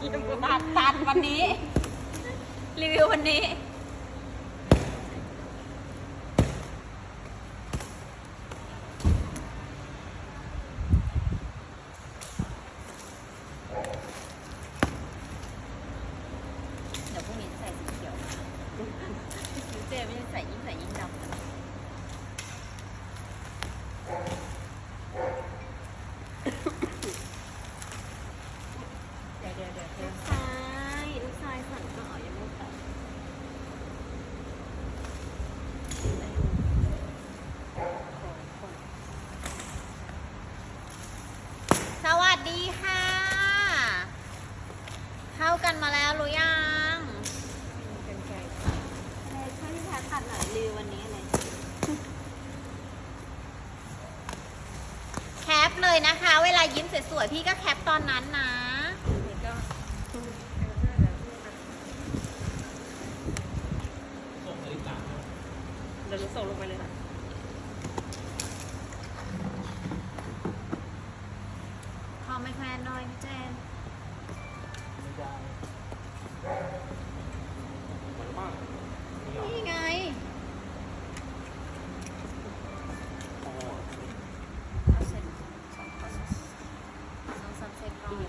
ตัดตันวันนี้ รีวิววันนี้ เดี๋ยวพรุ่งนี้จะใส่สีเขียวนะยูเจไม่ได้ใส่ยิ่งใส่ยิ่งดำนะเดี๋ยวเดี๋ยวเดี๋ยวเดี๋ยว ชายลูกชายสั่นก็อ๋อยังไม่ตัด สวัสดีค่ะ เข้ากันมาแล้วหรือยัง กันไกลอะไรช่วยพี่แพทตัดหน่อยรีวิววันนี้อะไร แคปเลยนะคะ เว ลายิ้มสวยๆพี่ก็แคปตอนนั้นนะ นี่ก็ เดี๋ยวหนูส่งลงไปเลยค่ะ พอไม่แควนหน่อยพี่เจน นี่ไง เอาเสร็จสองข้อสองสามเซตรอ ห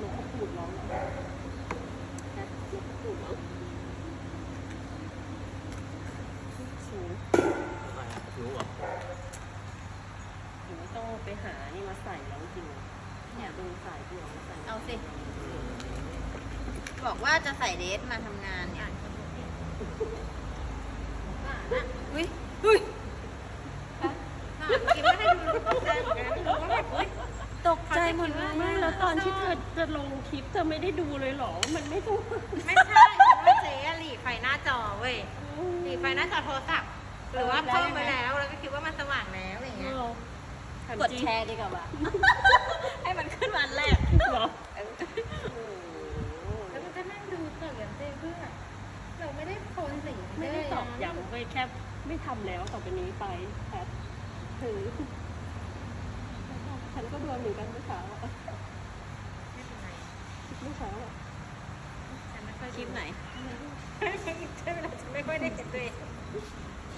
นูก็พูดร้องเหรอแค่หนูก็พูดร้องสูง รู้อะ หนูต้องไปหานี่มาใส่แล้วจริงๆอะ เนี่ยดูสายเดี่ยวมาใส่เอาสิ บอกว่าจะใส่เดรสมาทำงานเนี่ยอุ้ยอุ้ยกินไม่ได้ดูตกใจเหมือนกันดูว่าแบบอุ้ยตกใจหมดเลยไม่แล้วตอนที่เธอจะลงคลิปเธอไม่ได้ดูเลยเหรอ มันไม่ถูกไม่ใช่ฉันว่าเจ๊อะหลีไฟหน้าจอเว้ยหลีไฟหน้าจอโทรศัพท์ หรือว่าเพิ่มไปแล้ว แล้วก็คิดว่ามันสว่างแล้วอย่างเงี้ยกดแชร์ดีกว่าว่ะให้ มันขึ้นมาอันแรกเหรอแล้วมันก็นั่งดูเกิดเจ๊เพื่อเราไม่ได้โคนสีไม่ได้ตอบย้ำเว้ยแค่ไม่ทำแล้วต่อไปนี้ไปแพทถือฉันก็โดนเหมือนกันเมื่อเช้าอะไม่เป็นไรเมื่อเช้าอะแต่ไม่ค่อยคลิปไหนใช่เวลาฉันไม่ค่อยได้เห็นตัวเอง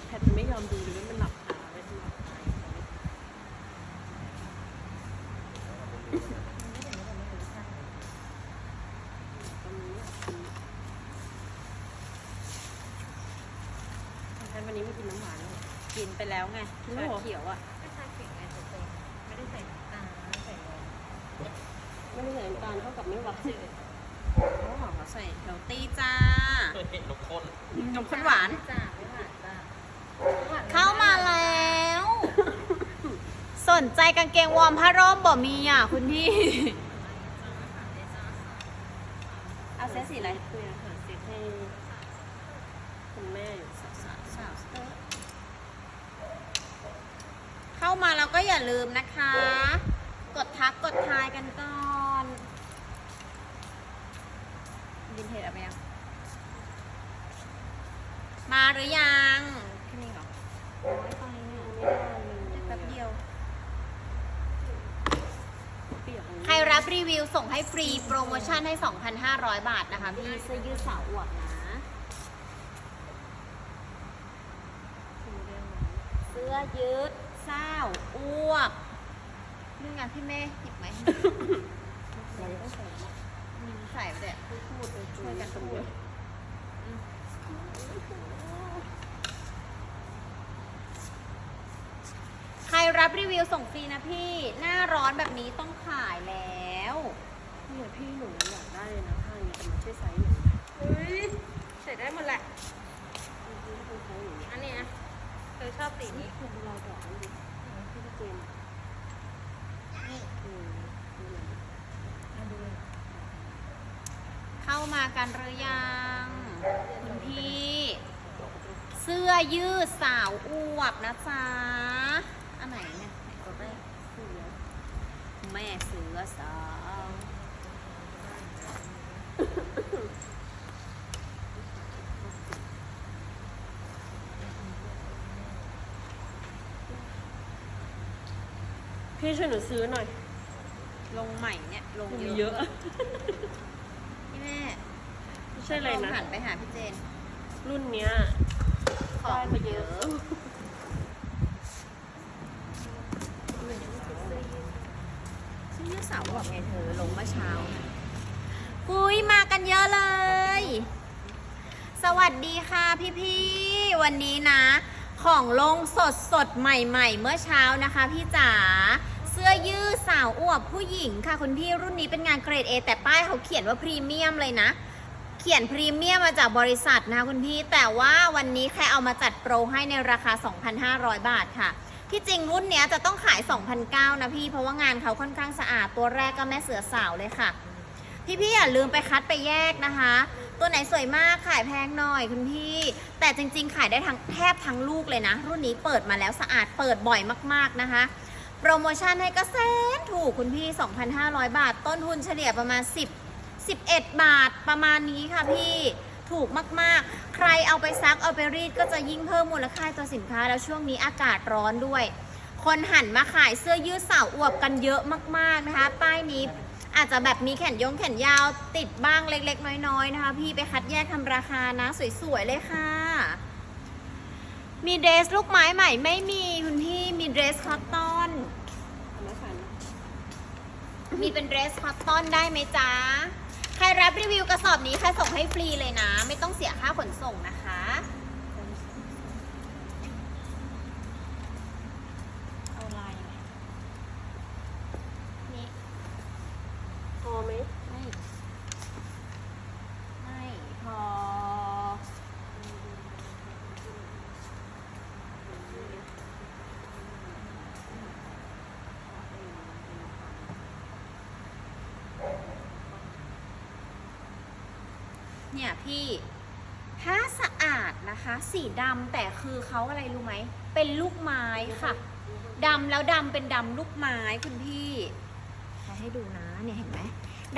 แพทจะไม่ยอมดูเลยมันหลับตาไว้ตลอดไปตอนนี้อะแพทวันนี้ไม่กินน้ำหวานแล้ว กินไปแล้วไง จริงเหรอชาเขียวอะไม่ใช่เก่งไงตัวเองไม่ได้ใส่น้ำตาลไม่ได้ใส่นมไม่ได้ใส่น้ำตาลเท่ากับไม่หวานจืดโอ้เขาใส่เฮลตี้จ้าเห็นนกข้นนมข้นหวานจ้าไม่หวานจ้าหวานเข้ามาแล้ว สนใจกางเกงวอร์มผ้าร่มบ่มีอะคุณพี่ เอาเซตสีอะไร คุยอาหารเสร็จให้คุณแม่อยู่ เข้ามาแล้วก็ อย่าลืมนะคะ กดทักกดทายกันก่อนวินเทจอาไปยังมาหรือยังแค่นี้เหรอไม่ไปเนี่ยไม่ได้เลยแป๊บเดียว ใครรับรีวิวส่งให้ฟรีโปรโมชั่นให้ 2,500 บาทนะคะพี่เสื้อยืดสาวอวดนะเสื้อยืด เศร้าอ้วกนี่ไงพี่เมย์หยิบไหมเราต้องใส่อืมใส่ไปเด็ดพูดเลยช่วยกันพูดใครรับรีวิวส่งฟรีนะพี่ หน้าร้อนแบบนี้ต้องขายแล้วเนี่ยพี่หนูอยากได้เลยนะผ้าเนี่ยแต่มันใช่ไซส์หนูเฮ้ยใส่ได้หมดแหละไม่ใช่ไซส์หนูเนี่ยอันนี้นะ ธอชอบสีนี้คือลายดอกนี่พี่เจมเข้ามากันหรือยัง คุณพี่ เสื้อยืดสาวอวบนะจ๊ะ อันไหนเนี่ยไหนตัวแรกคือแล้วแม่เสือสาว พี่ช่วยหนูซื้อหน่อย ลงใหม่เนี่ยลงมีเยเยอะอะพี่แม่ไม่ใช่อะไรลองนะ หันไปหาพี่เจน รุ่นเนี้ยของได้มาเยอะชื่อสาวบอกไงเธอลงเมื่อเช้าอุ้ยมากันเยอะเลย สวัสดีค่ะพี่ๆ วันนี้นะ ของลงสดสดๆใหม่ ๆ เมื่อเช้านะคะพี่จ๋าเสื้อ ยืดสาวอวบผู้หญิงค่ะคุณพี่รุ่นนี้เป็นงานเกรด A แต่ป้ายเขาเขียนว่าพรีเมียมเลยนะ เขียนพรีเมียมมาจากบริษัทนะคะคุณพี่ แต่ว่าวันนี้แค่เอามาจัดโปรให้ในราคา 2,500 บาทค่ะ ที่จริงรุ่นเนี้ยจะต้องขาย 2,900นะพี่ เพราะว่างานเขาค่อนข้างสะอาด ตัวแรกก็แม่เสือสาวเลยค่ะ พี่ๆอย่าลืมไปคัดไปแยกนะคะ ตัวไหนสวยมากขายแพงหน่อยคุณพี่ แต่จริง ๆ ขายได้ทั้งแทบทั้งลูกเลยนะ รุ่นนี้เปิดมาแล้วสะอาดเปิดบ่อยมากๆนะคะ โปรโมชั่นให้ก็แสนถูกคุณพี่ 2,500 บาท ต้นทุนเฉลี่ยประมาณ 10 11 บาทประมาณนี้ค่ะพี่ถูกมากๆ ใครเอาไปซักเอาไปรีดก็จะยิ่งเพิ่มมูลค่าตัวสินค้า แล้วช่วงนี้อากาศร้อนด้วย คนหันมาขายเสื้อยืดสาวอวบกันเยอะมากๆนะคะ ป้ายนี้อาจจะแบบมีแขนยงแขนยาวติดบ้างเล็กๆ น้อยๆนะคะ พี่ไปคัดแยกทำราคานะ สวยๆ เลยค่ะ มีเดรสลูกไม้ใหม่ไม่มีคุณพี่มีเดรสคอตตอน มีเป็นเดรสคอตตอนได้ไหมจ๊ะ ใครรับรีวิวกระสอบนี้ใครส่งให้ฟรีเลยนะ ไม่ต้องเสียค่าขนส่งนะคะ เอาลายไหมนี่ พอไหม ไม่ ไม่พอ เนี่ยพี่ผ้าสะอาดนะคะ สีดำแต่คือเขาอะไรรู้ไหม เป็นลูกไม้ค่ะดำแล้วดำเป็นดำลูกไม้คุณพี่ใครให้ดูนะเนี่ยเห็นไหม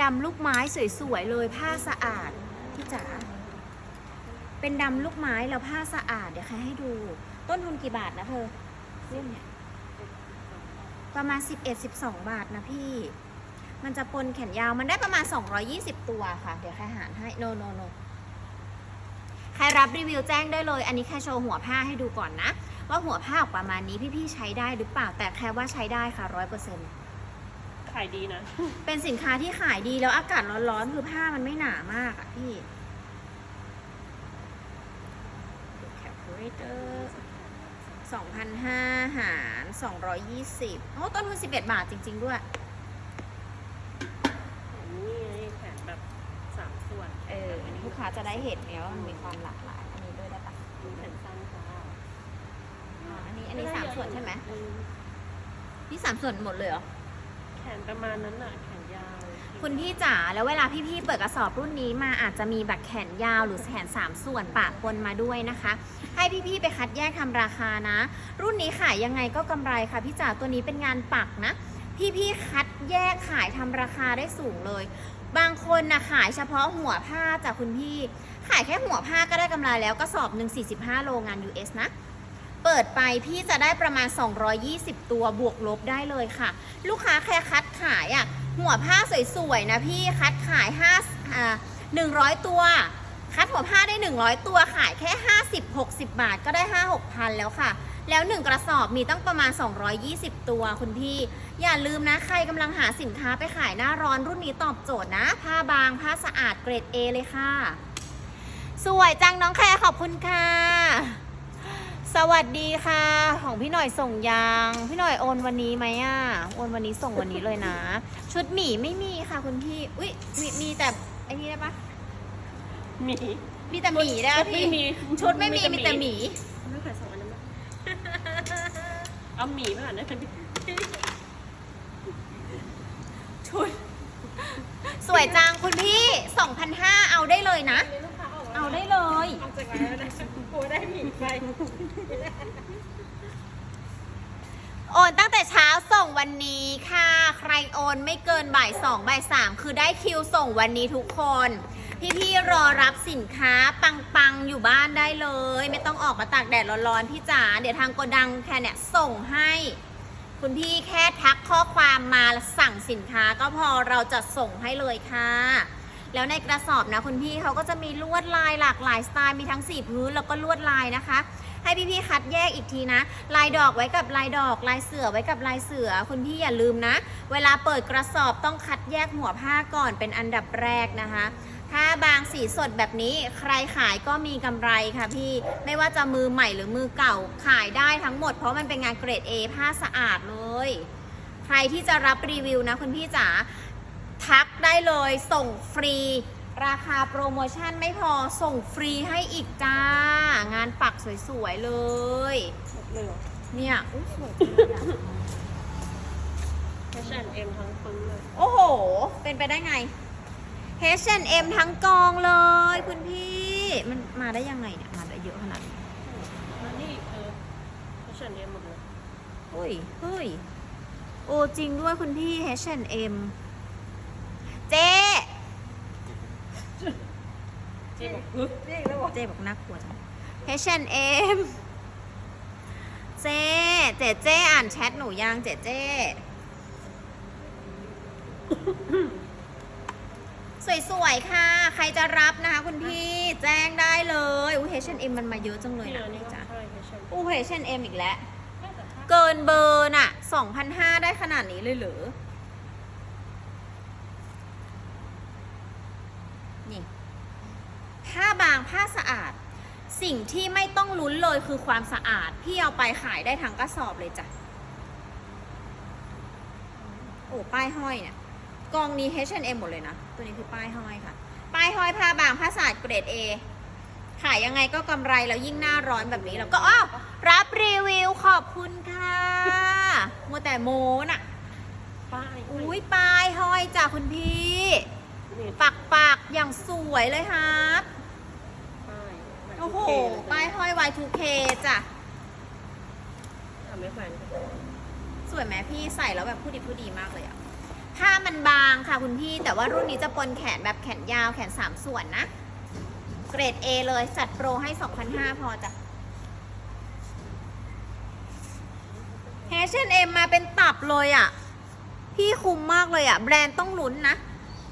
ดำลูกไม้สวยๆเลยผ้าสะอาดพี่จ๋าเป็นดำลูกไม้แล้วผ้าสะอาดเดี๋ยวใครให้ดู ต้นทุนกี่บาทนะเธอเล่มเนี่ยประมาณ 11-12 บาทนะพี่ มันจะปนแขนยาวมันได้ประมาณ 220 ตัวค่ะ เดี๋ยวใครหารให้ โนโนโนใครรับรีวิวแจ้งได้เลย อันนี้แค่โชว์หัวผ้าให้ดูก่อนนะ ว่าหัวผ้าออกประมาณนี้พี่ๆใช้ได้หรือเปล่า แต่แค่ว่าใช้ได้ค่ะร้อยเปอร์เซ็นต์ขายดีนะ เป็นสินค้าที่ขายดีแล้วอากาศร้อนๆ คือผ้ามันไม่หนามากอะพี่ดูแคปคูเลเตอร์2,500 หาร 220โอ้ต้นทุน11 บาทจริง ๆ ด้วย นี่ไงแขนแบบ สามส่วนเออลูกค้าจะได้เห็นเนี่ยว่ามันมีความหลากหลาย อันนี้ด้วยได้ปะมีแขนสั้นค่ะอ๋ออันนี้อันนี้สามส่วนใช่ไหมเออนี่สามส่วนหมดเลยเหรอ แขนประมาณนั้นน่ะ แขนยาว คุณพี่จ๋าแล้วเวลาพี่ๆเปิดกระสอบรุ่นนี้มาอาจจะมีแบบแขนยาวหรือแขนสามส่วนปะปนมาด้วยนะคะ ให้พี่ๆไปคัดแยกทำราคานะ รุ่นนี้ขายยังไงก็กำไรค่ะพี่จ๋าตัวนี้เป็นงานปักนะ พี่ๆคัดแยกขายทำราคาได้สูงเลย บางคนนะขายเฉพาะหัวผ้าจากคุณพี่ ขายแค่หัวผ้าก็ได้กำไรแล้วกระสอบหนึ่ง45 โลงาน US นะ เปิดไปพี่จะได้ประมาณ 220 ตัวบวกลบได้เลยค่ะ ลูกค้าแค่คัดขายอะ่ะหัวผ้าสวยๆนะพี่คัดขาย5อ่า100 ตัว คัดหัวผ้าได้ 100 ตัวขายแค่ 50 60 บาทก็ได้ 5 6พันแล้วค่ะ แล้ว 1 กระสอบมีตั้งประมาณ 220 ตัวคุณพี่ อย่าลืมนะใครกำลังหาสินค้าไปขายหน้าร้อนรุ่นนี้ตอบโจทย์นะ ผ้าบางผ้าสะอาดเกรด A เลยค่ะ สวยจังน้องแคร์ขอบคุณค่ะ สวัสดีค่ะ ของพี่หน่อยส่งยาง พี่หน่อยโอนวันนี้ไหมอะโอนวันนี้ส่งวันนี้เลยนะ ชุดหมีไม่มีค่ะคุณพี่ อุ้ยมีมีแต่ไอ้นี่ได้ปะมีมีแต่หมีได้ปะไม่พี่มีชุดไม่มีมีแต่หมี ไม่ขายสองอันนั้นไหม เอาหมีมาอ่านได้ไหมชุดสวยจังคุณพี่ 2,500 เอาได้เลยนะลูกค้าออกแล้วเอาได้เลยออกจากร้านแล้วนะกลัวได้หมีไปโอนตั้งแต่เช้าส่งวันนี้ค่ะ ใครโอนไม่เกินบ่ายสองบ่ายสามคือได้คิวส่งวันนี้ทุกคน พี่ๆรอรับสินค้าปังๆ อยู่บ้านได้เลย ไม่ต้องออกมาตากแดดร้อนๆพี่จ๋าเดี๋ยวทางโกดังแค่เนี่ยส่งให้ คุณพี่แค่ทักข้อความมาสั่งสินค้าก็พอเราจะส่งให้เลยค่ะ แล้วในกระสอบนะคุณพี่เขาก็จะมีลวดลายหลากหลายสไตล์มีทั้งสีพื้นแล้วก็ลวดลายนะคะ ให้พี่ๆคัดแยกอีกทีนะ ลายดอกไว้กับลายดอก ลายเสือไว้กับลายเสือ คุณพี่อย่าลืมนะ เวลาเปิดกระสอบต้องคัดแยกหัวผ้าก่อนเป็นอันดับแรกนะคะ ถ้าบางสีสดแบบนี้ใครขายก็มีกำไรค่ะพี่ไม่ว่าจะมือใหม่หรือมือเก่าขายได้ทั้งหมด เพราะมันเป็นงานเกรด A ผ้าสะอาดเลย ใครที่จะรับรีวิวนะคุณพี่จ๋าทักได้เลยส่งฟรี ราคาโปรโมชั่นไม่พอส่งฟรีให้อีกจ้า งานปักสวยๆเลยหมดเลยเหรอเนี่ยอุ๊ยสวยจังเลยอะ H&M ทั้งปึ้งเลย โอ้โห เป็นไปได้ไง H&M ทั้งกองเลยคุณพี่ มันมาได้ยังไงเนี่ย มาได้เยอะขนาดนี้แล้วนี่เออ H&M หมดเลยเฮ้ยเฮ้ยโอ้จริงด้วยคุณพี่ H&M เจ๊เจ๊บอกฮึเจ๊แล้วบอกเจ๊บอกน่ากลัวจัง H&M เจ๊เจ๊เจ๊อ่านแชทหนูยังเจ๊เจ๊ สวยๆ ค่ะ ใครจะรับนะคะคุณพี่แจ้งได้เลยอู้ H&M มันมาเยอะจังเลยนี่นะอันนี้พี่ก็จ๋าใช่ H&M อู้ H&M อีกแล้วน่าจะใช่เกินเบอร์น่ะ2,500 ได้ขนาดนี้เลยเหรอ นี่ ผ้าบางผ้าสะอาด สิ่งที่ไม่ต้องลุ้นเลยคือความสะอาด พี่เอาไปขายได้ทั้งกระสอบเลยจ้ะ โอ้ ป้ายห้อยเนี่ย กองนี้ H&M หมดเลยนะ ตัวนี้คือป้ายห้อยค่ะ ป้ายห้อยผ้าบางผ้าสะอาดเกรด A ขายยังไงก็กำไรแล้วยิ่งหน้าร้อนแบบนี้แล้วก็อ้าวรับรีวิวขอบคุณค่ะมัวแต่โมน่ะป้ายอุ้ยป้ายห้อยจ้ะคุณพี่นี่ปักปักๆอย่างสวยเลยครับป้ายแบบโอ้โหเท่เลยป้ายห้อย Y2K จ้ะทำไม่แขวนกันสวยไหมพี่ใส่แล้วแบบผู้ดีผู้ดีมากเลยอะ ผ้ามันบางค่ะคุณพี่ แต่ว่ารุ่นนี้จะปนแขนแบบแขนยาวแขน 3 ส่วนนะ เกรด A เลยจัดโปรให้ 2,500 พอจ้ะ H&M มาเป็นตับเลยอะพี่คุ้มมากเลยอะแบรนด์ต้องลุ้นนะ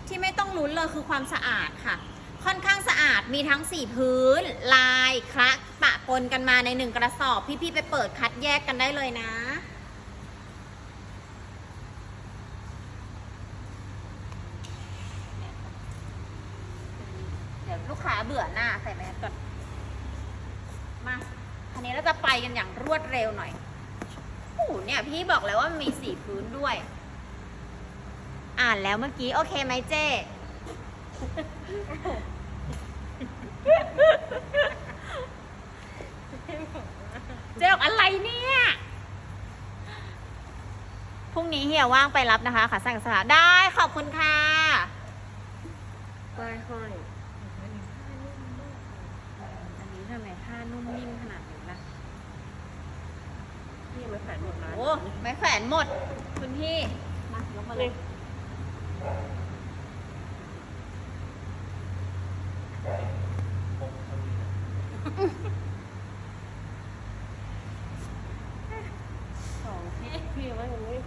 ที่ไม่ต้องลุ้นเลยคือความสะอาดค่ะ ค่อนข้างสะอาดมีทั้งสีพื้น ลายคละปะปนกันมาในหนึ่งกระสอบ พี่ๆไปเปิดคัดแยกกันได้เลยนะ เดี๋ยวลูกค้าเบื่อหน้าใส่แมสก่อน มาคันนี้เราจะไปกันอย่างรวดเร็วหน่อยโอ้โห เนี่ยพี่บอกแล้วว่ามันมีสีพื้นด้วย อ่านแล้วเมื่อกี้ โอเคไหมเจ๊ เจ๊บอกอะไรเนี่ย พรุ่งนี้เฮียว่างไปรับนะคะขาสั่งสลาได้ขอบคุณค่ะป้ายห้อยอันนี้ทำไมผ้านุ่มนิ่มขนาดนี้นะ นี่มาแข วนหมดร้านโอ้ไม่แขวนหมด คุณพี่ มายกมาเลนี่ยสองที่พี่ว่าอย่างนี้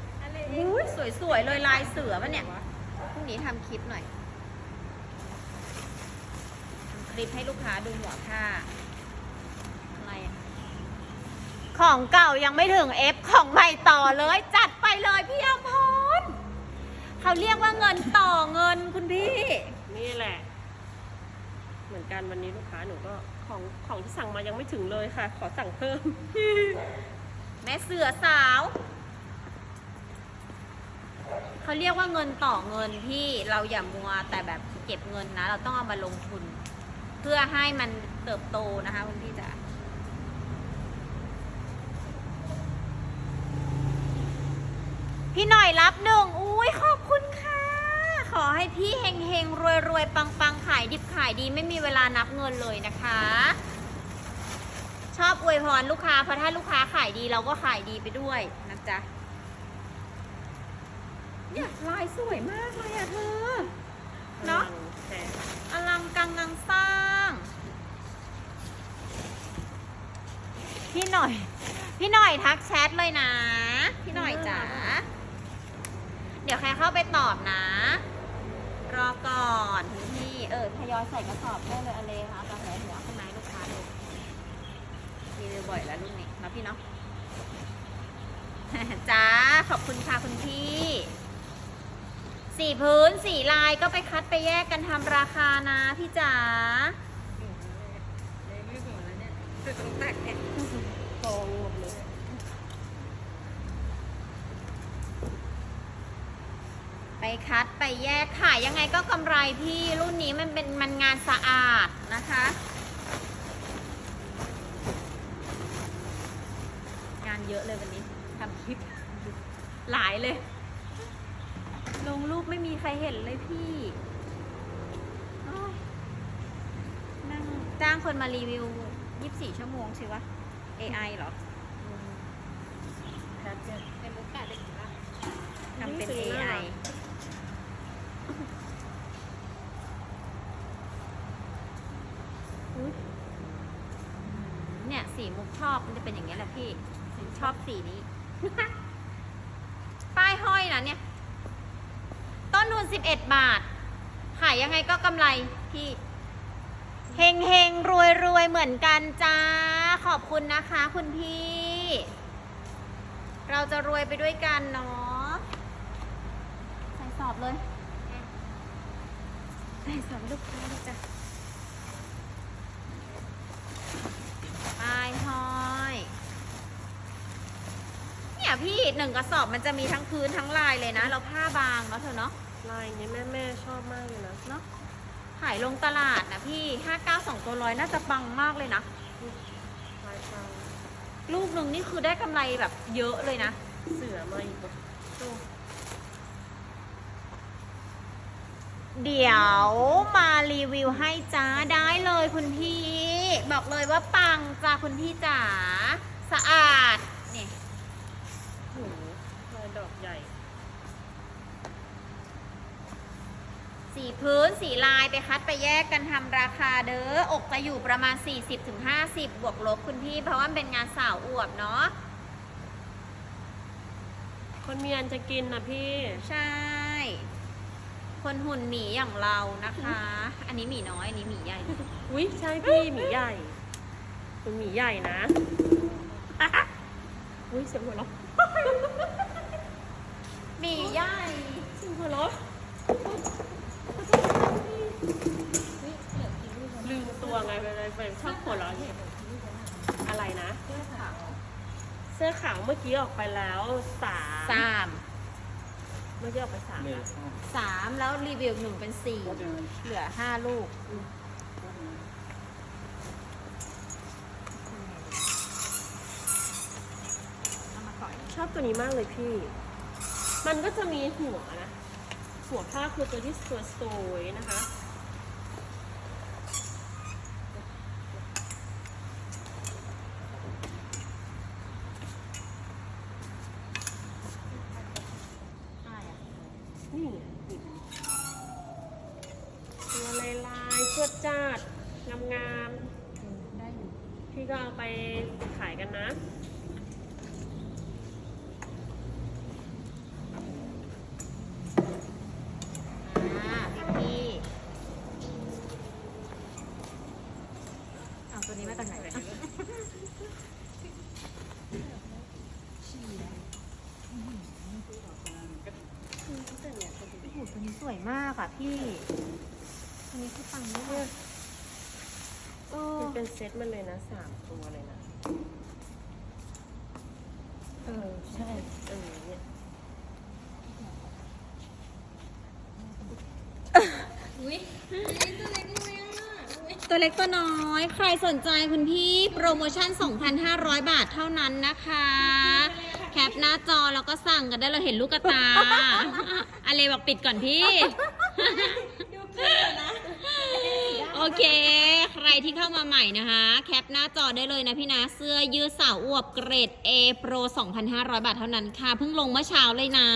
อุ้ยสวยๆเลยลายเสือปะเนี่ย พรุ่งนี้ทำคลิปหน่อยทำคลิปให้ลูกค้าดูหัวผ้าอะไรอะของเก่ายังไม่ถึง F ของใหม่ต่อเลย จัดไปเลยพี่อมพรเขาเรียกว่าเงินต่อเงินคุณพี่ นี่แหละ เหมือนกันวันนี้ลูกค้าหนูก็ของของที่สั่งมายังไม่ถึงเลยค่ะ ขอสั่งเพิ่ม แม่เสือสาว เขาเรียกว่าเงินต่อเงินพี่เราอย่ามัวแต่แบบเก็บเงินนะ เราต้องเอามาลงทุน เพื่อให้มันเติบโตนะคะคุณพี่จ๋า พี่หน่อยรับหนึ่งอุ้ยขอบคุณค่ะ ขอให้พี่เฮงเฮงรวยรวยปังปังขายดิบขายดีไม่มีเวลานับเงินเลยนะคะ ชอบอวยพรลูกค้าเพราะถ้าลูกค้าขายดีเราก็ขายดีไปด้วยนะจ๊ะเนี่ยลายสวยมากเลยอะเธอเนอะอลังกังงังสร้าง พี่หน่อย พี่หน่อยทักแชทเลยนะ พี่หน่อยจ๋า เดี๋ยวใครเข้าไปตอบนะ รอก่อนพี่เออทยอยใส่กระสอบได้เลยอะไรคะกาแฟหัวข้างในลูกค้าดูรีวิวบ่อยแล้วรุ่นนี้นะพี่เนาะจ้าขอบคุณค่ะคุณพี่สี่พื้นสี่ลายก็ไปคัดไปแยกกันทำราคานะพี่จ๋า เลยไม่หัวแล้วเนี่ยคือตรงแตกเนี่ย กองหมดเลย ไป คัดไปแยกขายยังไงก็กำไรพี่รุ่นนี้มันเป็นมันงานสะอาดนะคะ งานเยอะเลยวันนี้ทำคลิป หลายเลย ลงรูปไม่มีใครเห็นเลยพี่นั่งจ้างคนมารีวิว 24 ชั่วโมงใช่ปะ AI เหรอทเป็นมุกแปดได้กี่บ้างทำเป็น AI เนี่ย สีมุกชอบมันจะเป็นอย่างนี้ยแหละพี่ชอบสีนี้ ป้ายห้อยนะเนี่ย ต้นทุน11บาท ขายยังไงก็กำไรพี่เฮงเฮงรวยรวยเหมือนกันจ้า ขอบคุณนะคะคุณพี่ เราจะรวยไปด้วยกันเนาะใส่สอบเลย ใส่สอบให้ลูกค้าเลยจ้ะปลายห้อย เนี่ยพี่หนึ่งกระสอบมันจะมีทั้งพื้นทั้งลายเลยนะ เราผ้าบางเนาะเธอเนาะลายนี้แม่แม่ๆชอบมากเลยนะเนาะขายลงตลาดนะพี่ห้าเก้าสองตัวร้อยน่าจะปังมากเลยนะ ลายปังลูกหนึ่งนี่คือได้กำไรแบบเยอะเลยนะ เสือมาอีกปะ เดี๋ยวมารีวิวให้จ้าได้เลยคุณพี่ บอกเลยว่าปังจ้าคุณพี่จ๋าสะอาด นี่โหลายดอกใหญ่ สีพื้นสีลายไปคัดไปแยกกันทำราคาเด้อ อกจะอยู่ประมาณ 40-50 บวกลบคุณพี่ เพราะว่ามันเป็นงานสาวอวบเนาะคนมีอันจะกินนะพี่ ใช่ คนหุ่นหมีอย่างเรานะคะ อันนี้หมีน้อย อันนี้หมีใหญ่ อุ้ยใช่พี่หมีใหญ่เป็นหมีใหญ่นะอุ้ยเสียงหัวเราะหมีใหญ่เสียงหัวเราะลืมตัวไงไปไปไปชอบหัวเราะเนี่ยอะไรนะ เสื้อขาวเมื่อกี้ออกไปแล้วสามสาม เมื่อกี้ออกไปสามหนึ่งนะสามแล้วรีวิวหนึ่งเป็นสี่เหลือห้าลูกเอามาก่อนชอบตัวนี้มากเลยพี่ มันก็จะมีหัวนะ หัวผ้าคือตัวที่สวยๆนะคะ อะไรอะ นี่ไงนี่ตัวลาย ลายๆเชือดจาดงามๆ ได้อยู่ พี่ก็เอาไปขายกันนะ อ่าพี่พี่เอาตัวนี้มาจากไหนเลยโอ้โหตัวนี้สวยมากอะพี่ ตัวนี้คือปังมากเออ มัน เป็นเซตมันเลยนะสามตัวเลยนะ เออ ใช่ เออเนี่ยตัวเล็กตัวน้อย ใครสนใจคุณพี่โปรโมชั่น 2,500 บาทเท่านั้นนะคะ แคปหน้าจอแล้วก็สั่งกันได้เราเห็นลูกกระตาอะไรบอกปิดก่อนพี่ โอเคใค รที่เข้ามาใหม่นะคะ แคปหน้าจอได้เลยนะพี่นะเสื้อยืดสาวอวบเกรด A Pro 2,500 บาทเท่านั้นค่ะ เพิ่งลงเมื่อเช้าเลยนะ